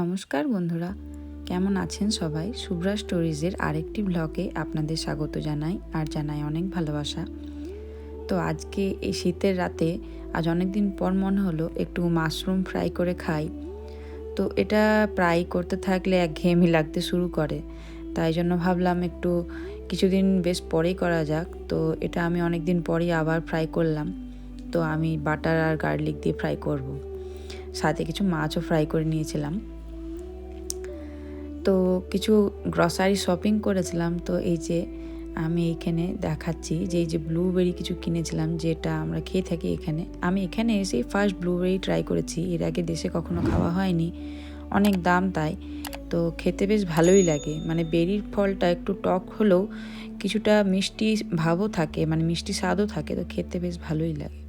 নমস্কার বন্ধুরা, কেমন আছেন সবাই? শুভ্রা স্টোরিজের আরেকটি ব্লগে আপনাদের স্বাগত জানাই আর জানাই অনেক ভালোবাসা। তো আজকে এই শীতের রাতে আজ অনেক দিন পর মনে হলো একটু মাশরুম ফ্রাই করে খাই। তো এটা ফ্রাই করতে থাকলে এক ঘেয়েমি লাগতে শুরু করে। তাই জন্য ভাবলাম একটু কিছুদিন বেশ পরেই করা যাক। তো এটা আমি অনেক দিন পরেই আবার ফ্রাই করলাম। তো আমি বাটার আর গার্লিক দিয়ে ফ্রাই করব। সাথে কিছু মাছও ফ্রাই করে নিয়েছিলাম। তো কিছু গ্রসারি শপিং করেছিলাম। তো এই যে আমি এখানে দেখাচ্ছি যে এই যে ব্লুবেরি কিছু কিনেছিলাম, যেটা আমরা খেয়ে থাকি এখানে। আমি এখানে এসেই ফার্স্ট ব্লুবেরি ট্রাই করেছি। এর আগে দেশে কখনো খাওয়া হয়নি। অনেক দাম তাই। তো খেতে বেশ ভালোই লাগে। মানে বেরির ফলটা একটু টক হলেও কিছুটা মিষ্টি ভাবও থাকে মানে মিষ্টি স্বাদও থাকে। তো খেতে বেশ ভালোই লাগে।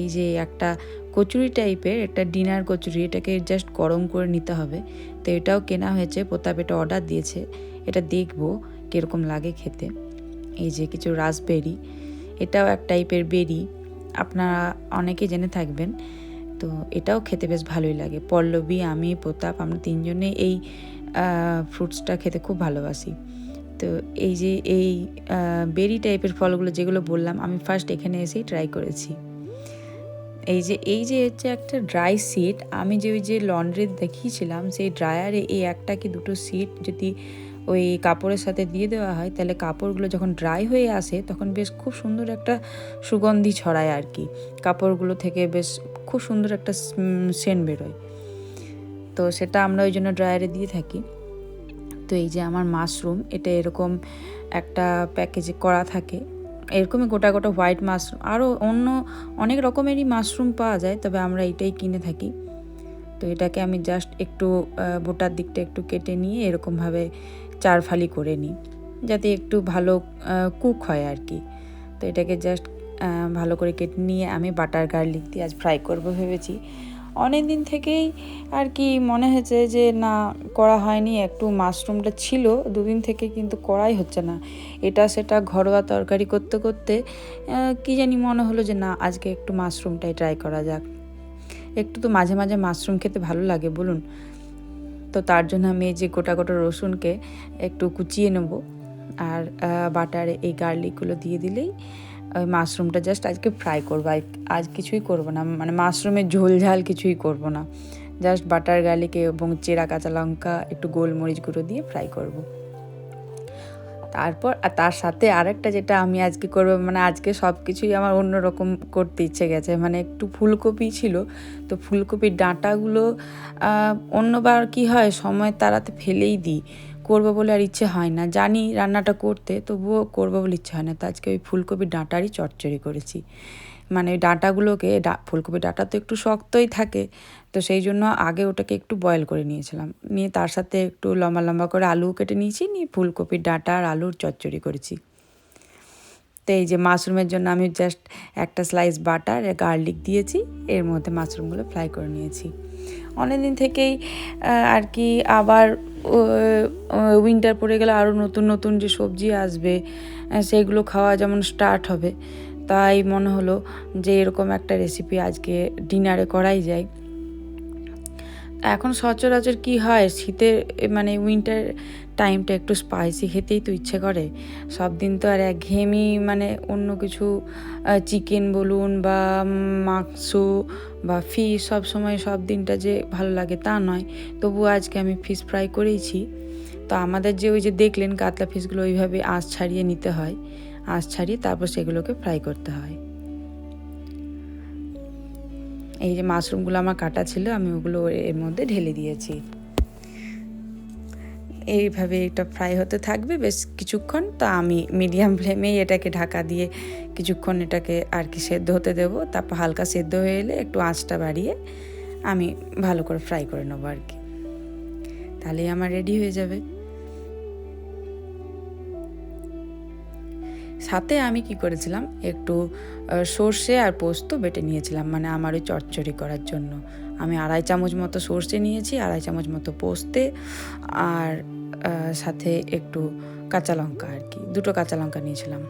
এই যে একটা কচুরি টাইপের, একটা ডিনার কচুরি, এটাকে জাস্ট গরম করে নিতে হবে। তো এটাও কেনা হয়েছে, প্রতাপ এটা অর্ডার দিয়েছে। এটা দেখব কীরকম লাগে খেতে। এই যে কিছু রাসবেরি এটাও এক টাইপের বেরি আপনারা অনেকে জেনে থাকবেন। তো এটাও খেতে বেশ ভালোই লাগে। পল্লবী, আমি, প্রতাপ, আমরা তিনজনে এই ফ্রুটসটা খেতে খুব ভালোবাসি। তো এই যে এই বেরি টাইপের ফলগুলো যেগুলো বললাম, আমি ফার্স্ট এখানে এসেই ট্রাই করেছি। এই যে এই যে হচ্ছে একটা ড্রাই সিট আমি যে ওই যে লন্ড্রি দেখিয়েছিলাম, সেই ড্রায়ারে এই একটা কি দুটো সিট যদি ওই কাপড়ের সাথে দিয়ে দেওয়া হয়, তাহলে কাপড়গুলো যখন ড্রাই হয়ে আসে, তখন বেশ খুব সুন্দর একটা সুগন্ধি ছড়ায় আর কি। কাপড়গুলো থেকে বেশ খুব সুন্দর একটা সেন বেরোয়। তো সেটা আমরা ওই জন্য ড্রায়ারে দিয়ে থাকি। তো এই যে আমার মাশরুম এটা এরকম একটা প্যাকেজে করা থাকে। এরকমই গোটা গোটা হোয়াইট মাশরুম, আরও অন্য অনেক রকমেরই মাশরুম পাওয়া যায়, তবে আমরা এটাই কিনে থাকি। তো এটাকে আমি জাস্ট একটু বোটার দিকটা একটু কেটে নিয়ে এরকমভাবে চার ফালি করে নিই, যাতে একটু ভালো কুক হয় আর কি। তো এটাকে জাস্ট ভালো করে কেটে নিয়ে আমি বাটার গার্লিক দিয়ে আজ ফ্রাই করব ভেবেছি। অনেক দিন থেকেই আর কি মনে হয়েছে যে না, করা হয়নি, একটু মাশরুমটা ছিল, দুদিন থেকে কিন্তু করাই হচ্ছে না। এটা সেটা ঘরোয়া তরকারি করতে করতে কি জানি মনে হলো যে না, আজকে একটু মাশরুমটাই ট্রাই করা যাক। একটু তো মাঝে মাঝে মাশরুম খেতে ভালো লাগে, বলুন। তো তার জন্য আমি এই যে গোটা গোটা রসুনকে একটু কুচিয়ে নেব। আর বাটারে এই গার্লিকগুলো দিয়ে দিলেই ওই মাশরুমটা জাস্ট আজকে ফ্রাই করব। আজ কিছুই করব না মানে মাশরুমের ঝোল ঝাল কিছুই করব না। জাস্ট বাটার গার্লিকে এবং চেরা কাঁচা লঙ্কা, একটু গোলমরিচ গুঁড়ো দিয়ে ফ্রাই করব। তারপর, আর তার সাথে আরেকটা যেটা আমি আজকে করব মানে আজকে সব কিছুই আমার অন্যরকম করতে ইচ্ছে গেছে। মানে একটু ফুলকপি ছিল, তো ফুলকপির ডাঁটাগুলো অন্যবার কি হয়, সময় তারাতে ফেলেই দিই। করব বলে আর ইচ্ছে হয় না। জানি রান্নাটা করতে, তবুও করব বলে ইচ্ছে হয় না। তো আজকে ওই ফুলকপির ডাঁটারই চচ্চড়ি করেছি। মানে ওই ডাঁটাগুলোকে ফুলকপি ডাঁটা তো একটু শক্তই থাকে, তো সেই জন্য আগে ওটাকে একটু বয়েল করে নিয়েছিলাম। নিয়ে তার সাথে একটু লম্বা লম্বা করে আলু কেটে নিয়েছি, নিয়ে ফুলকপির ডাঁটা আর আলুর চচ্চড়ি করেছি। তো এই যে মাশরুমের জন্য আমি জাস্ট একটা স্লাইস বাটার গার্লিক দিয়েছি, এর মধ্যে মাশরুমগুলো ফ্রাই করে নিয়েছি। অনেক দিন থেকেই আর কি আবার উইন্টার পড়ে গেলে আরও নতুন নতুন যে সবজি আসবে সেগুলো খাওয়া যেমন স্টার্ট হবে। তাই মনে হলো যে এরকম একটা রেসিপি আজকে ডিনারে করাই যায়। এখন সচরাচর কি হয়, শীতের মানে উইন্টার টাইমটা একটু স্পাইসি খেতেই তো ইচ্ছে করে। সব দিন তো আর একঘেয়েমি মানে অন্য কিছু চিকেন বলুন বা মাংস বা ফিশ সব সময় সব দিনটা যে ভালো লাগে তা নয়। তবু আজকে আমি ফিশ ফ্রাই করেইছি। তো আমাদের যে ওই যে দেখলেন কাতলা ফিশগুলো ওইভাবে আঁশ ছাড়িয়ে নিতে হয়। আঁশ ছাড়িয়ে তারপর সেগুলোকে ফ্রাই করতে হয়। এই যে মাশরুমগুলো আমার কাটা ছিল, আমি ওগুলো এর মধ্যে ঢেলে দিয়েছি। এইভাবে এটা ফ্রাই হতে থাকবে, বেশ কিছুক্ষণ। তো আমি মিডিয়াম ফ্লেমেই এটাকে ঢাকা দিয়ে কিছুক্ষণ এটাকে আর কি সেদ্ধ হতে দেবো। তারপর হালকা সেদ্ধ হয়ে এলে একটু আঁচটা বাড়িয়ে আমি ভালো করে ফ্রাই করে নেব আর কি। তাহলেই আমার রেডি হয়ে যাবে। সাথে আমি কি করেছিলাম? একটু সর্ষে আর পোস্ত বেটে নিয়েছিলাম মানে আমার ওই চচ্চড়ি করার জন্য। আমি আড়াই চামচ মতো সর্ষে নিয়েছি, আড়াই চামচ মতো পোস্তে আর সাথে একটু কাঁচা লঙ্কা আর কি, দুটো কাঁচা লঙ্কা নিয়েছিলাম।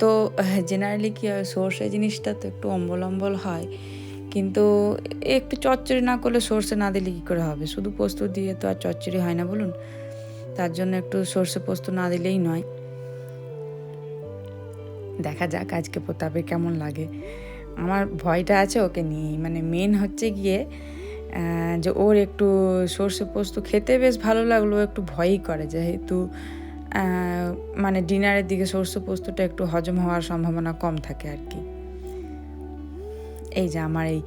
তো জেনারেলি কী হয়, সর্ষে জিনিসটা তো একটু অম্বল অম্বল হয়, কিন্তু একটু চচ্চড়ি না করলে সর্ষে না দিলে কী করে হবে? শুধু পোস্ত দিয়ে তো আর চচ্চড়ি হয় না বলুন, তার জন্য একটু সর্ষে পোস্ত না দিলেই নয়। দেখা যাক আজকে প্রতাপে কেমন লাগে। আমার ভয়টা আছে ওকে নিয়ে মানে মেন হচ্ছে গিয়ে যে ওর একটু সর্ষে পোস্ত খেতে বেশ ভালো লাগল একটু ভয়ই করে। যেহেতু মানে ডিনারের দিকে সর্ষে পোস্তটা একটু হজম হওয়ার সম্ভাবনা কম থাকে আর কি। এই যে আমার এই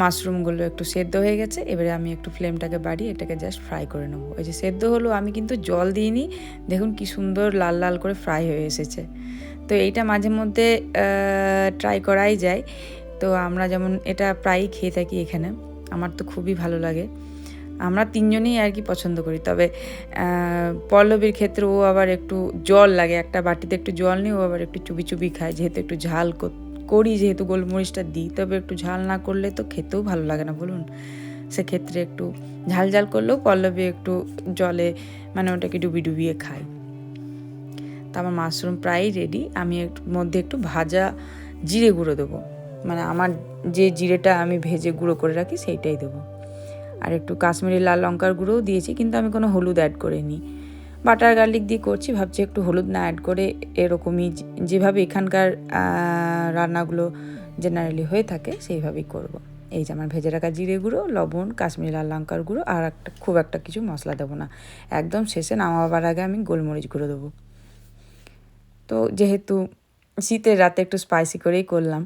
মাশরুমগুলো একটু সেদ্ধ হয়ে গেছে, এবারে আমি একটু ফ্লেমটাকে বাড়িয়ে এটাকে জাস্ট ফ্রাই করে নেব। ওই যে সেদ্ধ হলো, আমি কিন্তু জল দিইনি, দেখুন কি সুন্দর লাল লাল করে ফ্রাই হয়ে এসেছে। তো এইটা মাঝে মধ্যে ট্রাই করাই যায়। তো আমরা যেমন এটা প্রায়ই খেয়ে থাকি এখানে, আমার তো খুবই ভালো লাগে। আমরা তিনজনেই আর কি পছন্দ করি, তবে পল্লবীর ক্ষেত্রে ও আবার একটু জল লাগে, একটা বাটিতে একটু জল নিয়ে ও আবার একটু চুবি চুবি খায়, যেহেতু একটু ঝাল কর- করি যেহেতু গোলমরিচটা দিই, তবে একটু ঝাল না করলে তো খেতেও ভালো লাগে না, বলুন? সেক্ষেত্রে একটু ঝাল ঝাল করলেও পল্লবী একটু জলে মানে ওটাকে ডুবি ডুবিয়ে খায়। তো আমার মাশরুম প্রায় রেডি আমি একটু মধ্যে একটু ভাজা জিরে গুঁড়ো দেবো। মানে আমার যে জিরেটা আমি ভেজে গুঁড়ো করে রাখি সেইটাই দেবো। আর একটু কাশ্মীরি লাল লঙ্কার গুঁড়োও দিয়েছি, কিন্তু আমি কোনো হলুদ অ্যাড করিনি। বাটার গার্লিক দিয়ে করছি, ভাবছি একটু হলুদ না অ্যাড করে এরকমই যেভাবে এখানকার রান্নাগুলো জেনারেলি হয়ে থাকে সেইভাবেই করব। এই যে আমার ভেজে রাখা জিরে গুঁড়ো, লবণ, কাশ্মীরি লাল লঙ্কার গুঁড়ো আর একটা, খুব একটা কিছু মশলা দেবো না। একদম শেষে নামাবার আগে আমি গোলমরিচ গুঁড়ো দেবো। তো যেহেতু শীতের রাতে একটু স্পাইসি করেই করলাম।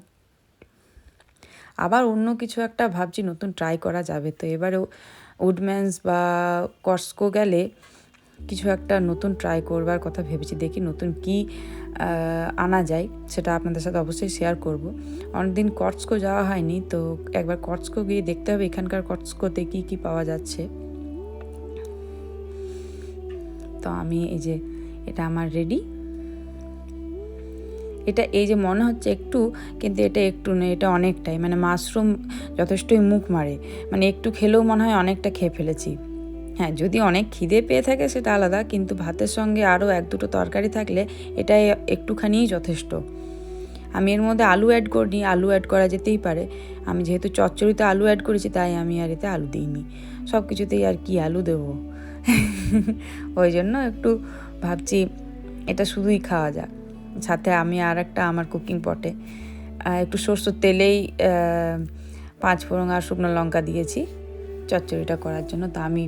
আবার অন্য কিছু একটা ভাবছি, নতুন ট্রাই করা যাবে। তো এবারেও উডম্যান্স বা কস্কো গেলে কিছু একটা নতুন ট্রাই করবার কথা ভেবেছি, দেখি নতুন কি আনা যায়, সেটা আপনাদের সাথে অবশ্যই শেয়ার করব। অনেকদিন কটস্কো যাওয়া হয়নি, তো একবার কটস্কো গিয়ে দেখতে হবে এখানকার কটস্কোতে কি কি পাওয়া যাচ্ছে। তো আমি এই যে, এটা আমার রেডি এটা এই যে মনে হচ্ছে একটু, কিন্তু এটা একটু নয়, এটা অনেকটাই মানে মাশরুম যথেষ্টই মুখ মারে মানে একটু খেলেও মনে হয় অনেকটা খেয়ে ফেলেছি। হ্যাঁ যদি অনেক খিদে পেয়ে থাকে সেটা আলাদা, কিন্তু ভাতের সঙ্গে আরও এক দুটো তরকারি থাকলে এটাই একটুখানিই যথেষ্ট। আমি এর মধ্যে আলু অ্যাড করিনি, আলু অ্যাড করা যেতেই পারে। আমি যেহেতু চচ্চড়িতে আলু অ্যাড করেছি, তাই আমি আর এতে আলু দিইনি। সব কিছুতেই আর কি আলু দেবো? ওই জন্য একটু ভাবছি এটা শুধুই খাওয়া যাক। সাথে আমি আর একটা আমার কুকিং পটে একটু সরষের তেলেই পাঁচ ফোড়ন আর শুকনো লঙ্কা দিয়েছি। চচ্চড়িটা করার জন্য তো আমি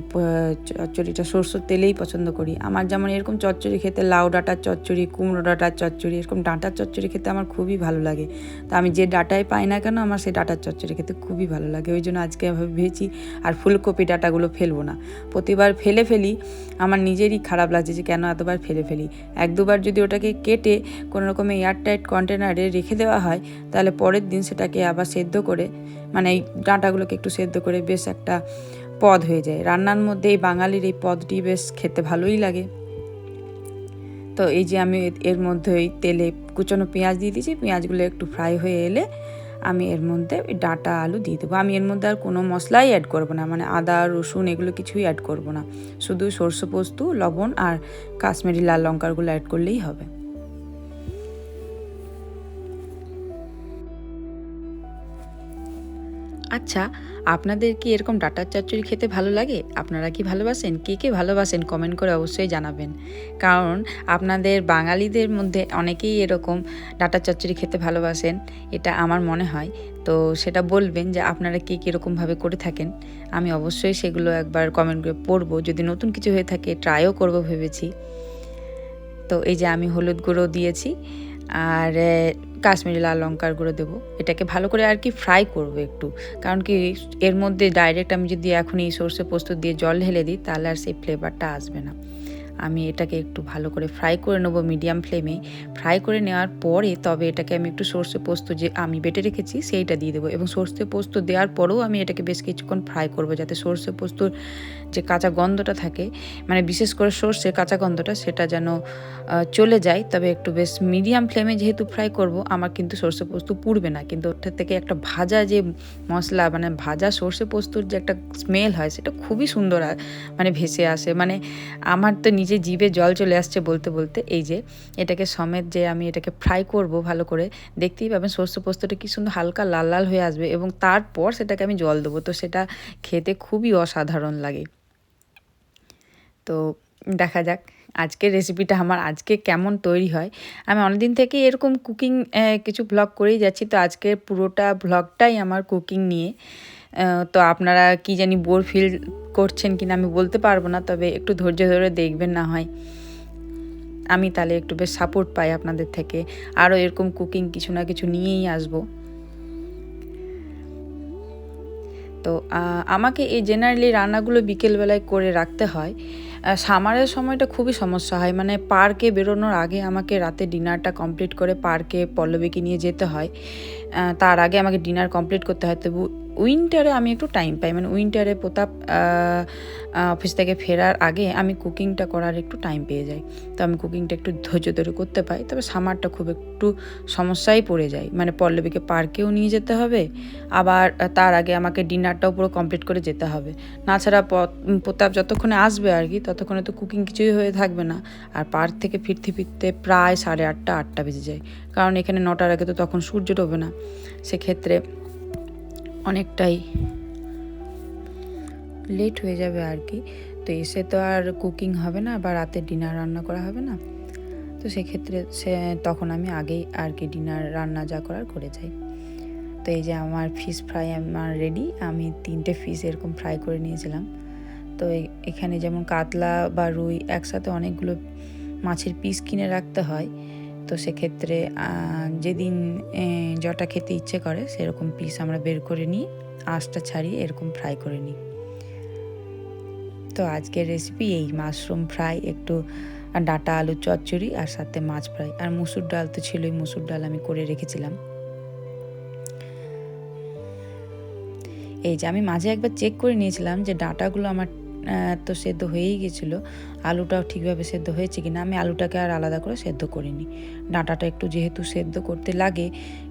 চচ্চড়িটা সরষের তেলেই পছন্দ করি। আমার যেমন এরকম চচ্চড়ি খেতে লাউ ডাঁটার চচ্চড়ি, কুমড়ো ডাঁটার চচ্চড়ি, এরকম ডাঁটার চচ্চড়ি খেতে আমার খুবই ভালো লাগে। তো আমি যে ডাঁটাই পাই না কেন আমার সেই ডাঁটার চচ্চড়ি খেতে খুবই ভালো লাগে। ওই জন্য আজকে ভেবেছি আর ফুলকপি ডাঁটাগুলো ফেলব না। প্রতিবার ফেলে ফেলি, আমার নিজেরই খারাপ লাগছে যে কেন এতবার ফেলে ফেলি। এক দুবার যদি ওটাকে কেটে কোনো রকমের এয়ারটাইট কন্টেনারে রেখে দেওয়া হয়, তাহলে পরের দিন সেটাকে আবার সেদ্ধ করে মানে এই ডাঁটাগুলোকে একটু সেদ্ধ করে বেশ একটা পদ হয়ে যায়। রান্নার মধ্যে এই বাঙালির এই পদটি বেশ খেতে ভালোই লাগে। তো এই যে আমি এর মধ্যে ওই তেলে কুচনো পেঁয়াজ দিয়ে দিয়েছি, পেঁয়াজগুলো একটু ফ্রাই হয়ে এলে আমি এর মধ্যে ওই ডাঁটা আলু দিয়ে দেবো। আমি এর মধ্যে আর কোনো মশলাই অ্যাড করব না মানে আদা, রসুন এগুলো কিছুই অ্যাড করব না। শুধু সরষে পোস্ত, লবণ আর কাশ্মীরি লাল লঙ্কারগুলো অ্যাড করলেই হবে। আচ্ছা আপনাদের কি এরকম ডাটার চচ্চড়ি খেতে ভালো লাগে? আপনারা কি ভালোবাসেন? কে কে ভালোবাসেন? কমেন্ট করে অবশ্যই জানাবেন। কারণ আপনাদের বাঙালিদের মধ্যে অনেকেই এরকম ডাটার চচ্চড়ি খেতে ভালোবাসেন, এটা আমার মনে হয়। তো সেটা বলবেন যে আপনারা কে কীরকমভাবে করে থাকেন। আমি অবশ্যই সেগুলো একবার কমেন্ট করে পড়ব। যদি নতুন কিছু হয়ে থাকে ট্রাইও করব ভেবেছি। তো এই যে আমি হলুদ গুঁড়ো দিয়েছি। আর কাশ্মীরি লাল লঙ্কার গুঁড়ো দেবো। এটাকে ভালো করে আর কি ফ্রাই করব একটু। কারণ কি, এর মধ্যে ডাইরেক্ট আমি যদি এখন এই সর্ষে পোস্ত দিয়ে জল ঢেলে দিই, তাহলে আর সেই ফ্লেভারটা আসবে না। আমি এটাকে একটু ভালো করে ফ্রাই করে নেব মিডিয়াম ফ্লেমে ফ্রাই করে নেওয়ার পরে তবে এটাকে আমি একটু সর্ষে পোস্ত যে আমি বেটে রেখেছি, সেইটা দিয়ে দেবো। এবং সর্ষে পোস্ত দেওয়ার পরেও আমি এটাকে বেশ কিছুক্ষণ ফ্রাই করব, যাতে সর্ষে পোস্তর যে কাঁচা গন্ধটা থাকে মানে বিশেষ করে সর্ষে কাঁচা গন্ধটা, সেটা যেন চলে যায়। তবে একটু বেশ মিডিয়াম ফ্লেমে যেহেতু ফ্রাই করব, আমার কিন্তু সর্ষে পোস্ত পুড়বে না। কিন্তু ওটার থেকে একটা ভাজা যে মশলা মানে ভাজা সর্ষে পোস্তর যে একটা স্মেল হয়, সেটা খুবই সুন্দর মানে ভেসে আসে। মানে আমার তো নিজে জিভে জল চলে আসছে বলতে বলতে, এই যে এটাকে সমেত যে আমি এটাকে ফ্রাই করব ভালো করে, দেখতেই পাবেন সর্ষে পোস্তটা কি সুন্দর হালকা লাল লাল হয়ে আসবে এবং তারপর সেটাকে আমি জল দেবো। তো সেটা খেতে খুবই অসাধারণ লাগে। তো দেখা যাক আজকের রেসিপিটা আমার আজকে কেমন তৈরি হয়। আমি অনেকদিন থেকে এরকম কুকিং কিছু ব্লগ করেই যাচ্ছি, তো আজকে পুরোটা ব্লগটাই আমার কুকিং নিয়ে। তো আপনারা কি জানি বোর ফিল করছেন কিনা আমি বলতে পারব না, তবে একটু ধৈর্য ধরে দেখবেন না হয়। আমি তাহলে একটু বেশ সাপোর্ট পাই আপনাদের থেকে। আরও এরকম কুকিং কিছু না কিছু নিয়েই আসব। তো আমাকে এই জেনারেলি রান্নাগুলো বিকেলবেলায় করে রাখতে হয়। সামারের সময়টা খুবই সমস্যা হয়। মানে পার্কে বেরোনোর আগে আমাকে রাতে ডিনারটা কমপ্লিট করে পার্কে পল্লবীকে নিয়ে যেতে হয়। তার আগে আমাকে ডিনার কমপ্লিট করতে হয়। তবু উইন্টারে আমি একটু টাইম পাই। মানে উইন্টারে প্রতাপ অফিস থেকে ফেরার আগে আমি কুকিংটা করার একটু টাইম পেয়ে যাই। তো আমি কুকিংটা একটু ধৈর্য ধরে করতে পাই। তবে সামারটা খুব একটু সমস্যায় পড়ে যায় মানে পল্লবীকে পার্কেও নিয়ে যেতে হবে। আবার তার আগে আমাকে ডিনারটাও পুরো কমপ্লিট করে যেতে হবে। নাছাড়া প- উম, প্রতাপ যতক্ষণে আসবে আর কি ততক্ষণে তো কুকিং কিছুই হয়ে থাকবে না। আর পার্ক থেকে ফিরতে ফিরতে প্রায় সাড়ে আটটা আটটা বেজে যায়। কারণ এখানে নটার আগে তো তখন সূর্য ডোবে না। সেক্ষেত্রে অনেকটাই লেট হয়ে যাবে আর কি। তো এসে তো আর কুকিং হবে না বা রাতে ডিনার রান্না করা হবে না। তো সেক্ষেত্রে সে, তখন আমি আগেই আর কি ডিনার রান্না যা করার করে যাই। তো এই যে আমার ফিশ ফ্রাই আমার রেডি আমি তিনটে ফিশ এরকম ফ্রাই করে নিয়েছিলাম। তো এখানে যেমন কাতলা বা রুই একসাথে অনেকগুলো মাছের পিস কিনে রাখতে হয় তো সেক্ষেত্রে যেদিন যটা খেতে ইচ্ছে করে সেরকম পিস আমরা বের করে নিই, আঁশটা ছাড়িয়ে এরকম ফ্রাই করে নিই। তো আজকের রেসিপি এই, মাশরুম ফ্রাই একটু ডাটা আলু চচ্চড়ি আর সাথে মাছ ফ্রাই আর মুসুর ডাল তো ছিলই, মুসুর ডাল আমি করে রেখেছিলাম। এই যে আমি মাঝে একবার চেক করে নিয়েছিলাম যে ডাটাগুলো আমার তো সেদ্ধ হয়েই গেছিল। আলুটাও ঠিকভাবে সেদ্ধ হয়েছে কিনা, আমি আলুটাকে আর আলাদা করে সেদ্ধ করিনি। ডাঁটাটা একটু যেহেতু সেদ্ধ করতে লাগে,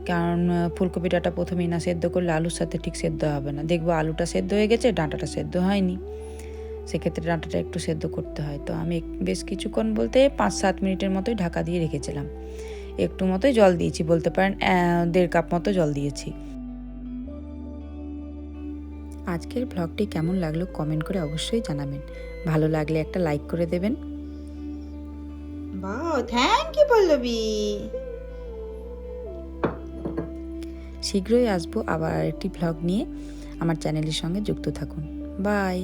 কারণ ফুলকপি ডাঁটা প্রথমেই না সেদ্ধ করলে আলুর সাথে ঠিক সেদ্ধ হবে না। দেখব আলুটা সেদ্ধ হয়ে গেছে, ডাঁটাটা সেদ্ধ হয়নি। সেক্ষেত্রে ডাঁটাটা একটু সেদ্ধ করতে হয়। তো আমি বেশ কিছুক্ষণ বলতে পাঁচ সাত মিনিটের মতোই ঢাকা দিয়ে রেখেছিলাম। একটু মতোই জল দিয়েছি, বলতে পারেন দেড় কাপ মতো জল দিয়েছি। আজকের ব্লগটি কেমন লাগল কমেন্ট করে অবশ্যই জানাবেন। ভালো লাগলে একটা লাইক করে দেবেন। Thank you Pallavi. শীঘ্রই আসব আবার একটি ব্লগ নিয়ে। আমার চ্যানেলের সঙ্গে যুক্ত থাকুন। বাই